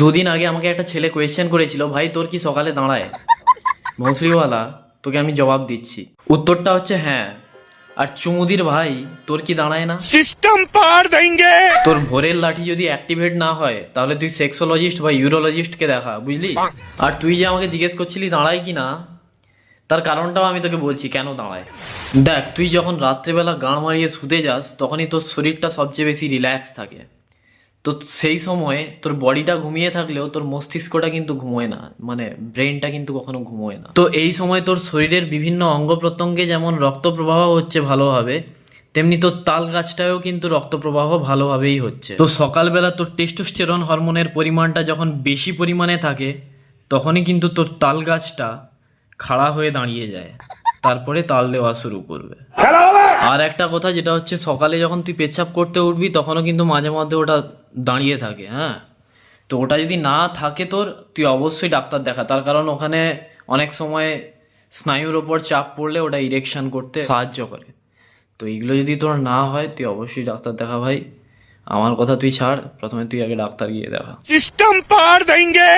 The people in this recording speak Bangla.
দুদিন আগে আমাকে একটা ছেলে কোয়েশ্চেন করেছিল ভাই তোর কি সকালে দাঁড়ায়? ভৌসরিওয়ালা তোকে আমি জবাব দিচ্ছি। উত্তরটা হচ্ছে হ্যাঁ। আর চুমুদির ভাই তোর কি দাঁড়ায় না? সিস্টেম পার দেঙ্গে তোর ভোরের লাঠি যদি অ্যাক্টিভেট না হয় তাহলে তুই সেক্সোলজিস্ট বা ইউরোলজিস্টকে দেখা বুঝলি? আর তুই যে আমাকে জিজ্ঞেস করছিলি দাঁড়ায় কি না? তার কারণটাও আমি তোকে বলছি কেন দাঁড়ায়? দেখ তুই যখন রাত্রেবেলা গাঁ মারিয়ে শুতে যাস তখনই তোর শরীরটা সবচেয়ে বেশি রিল্যাক্স থাকে। তো সেই সময়ে তোর বডিটা ঘুমিয়ে থাকলেও তোর মস্তিষ্কটা কিন্তু ঘুমোয় না মানে ব্রেনটা কিন্তু কখনো ঘুমোয় না। তো এই সময় তোর শরীরের বিভিন্ন অঙ্গ প্রত্যঙ্গে যেমন রক্ত প্রবাহ হচ্ছে ভালোভাবে, তেমনি তোর তাল গাছটায়ও কিন্তু রক্ত প্রবাহ ভালোভাবেই হচ্ছে। তো সকালবেলা তোর টেস্টোস্টেরন হরমোনের পরিমাণটা যখন বেশি পরিমাণে থাকে, তখনই কিন্তু তোর তাল গাছটা খাড়া হয়ে দাঁড়িয়ে যায়। তারপরে তাল দেওয়া শুরু করবে। আর একটা কথা যেটা হচ্ছে সকালে যখন তুই পেচ্ছাপ করতে উঠবি, তখনও কিন্তু মাঝে মধ্যে ওটা দাঁড়িয়ে থাকে হ্যাঁ? তো ওটা যদি না থাকে তোর, তুই অবশ্যই ডাক্তার দেখা। তার কারণ ওখানে অনেক সময় স্নায়ুর ওপর চাপ পড়লে ওটা ইরেকশন করতে সাহায্য করে। তো এইগুলো যদি তোর না হয়, তুই অবশ্যই ডাক্তার দেখা ভাই। আমার কথা তুই ছাড়, প্রথমে তুই আগে ডাক্তার গিয়ে দেখা। সিস্টেম পার দেঙ্গে